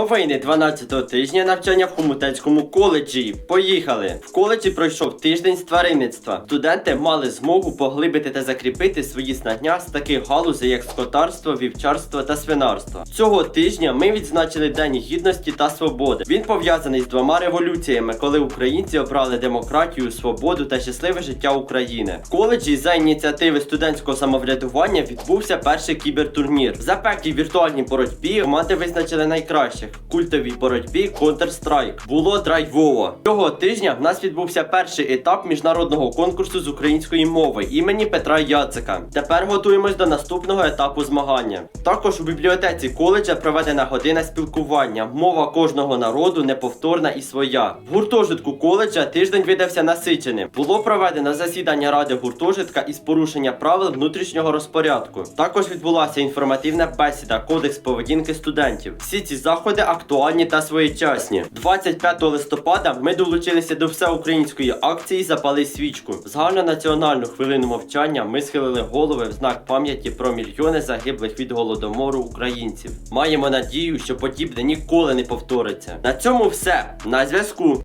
Новини 12-го тижня навчання в Хомутецькому коледжі. Поїхали! В коледжі пройшов тиждень з тваринництва. Студенти мали змогу поглибити та закріпити свої знання з таких галузей, як скотарство, вівчарство та свинарство. Цього тижня ми відзначили День гідності та свободи. Він пов'язаний з двома революціями, коли українці обрали демократію, свободу та щасливе життя України. В коледжі за ініціативи студентського самоврядування відбувся перший кібертурнір. В запеклій віртуальній боротьбі команди визначили найкращих. Культовій боротьбі Counter-Strike. Було драйвово. Цього тижня в нас відбувся перший етап міжнародного конкурсу з української мови імені Петра Яцика. Тепер готуємось до наступного етапу змагання. Також у бібліотеці коледжа проведена година спілкування. Мова кожного народу неповторна і своя. В гуртожитку коледжа тиждень видався насиченим. Було проведено засідання ради гуртожитка із порушення правил внутрішнього розпорядку. Також відбулася інформативна бесіда, кодекс поведінки студентів. Всі ці заходи актуальні та своєчасні. 25 листопада ми долучилися до всеукраїнської акції Запали свічку. Згально національну хвилину мовчання ми схилили голови в знак пам'яті про мільйони загиблих від голодомору українців. Маємо надію, що подібне ніколи не повториться. На цьому все. На зв'язку.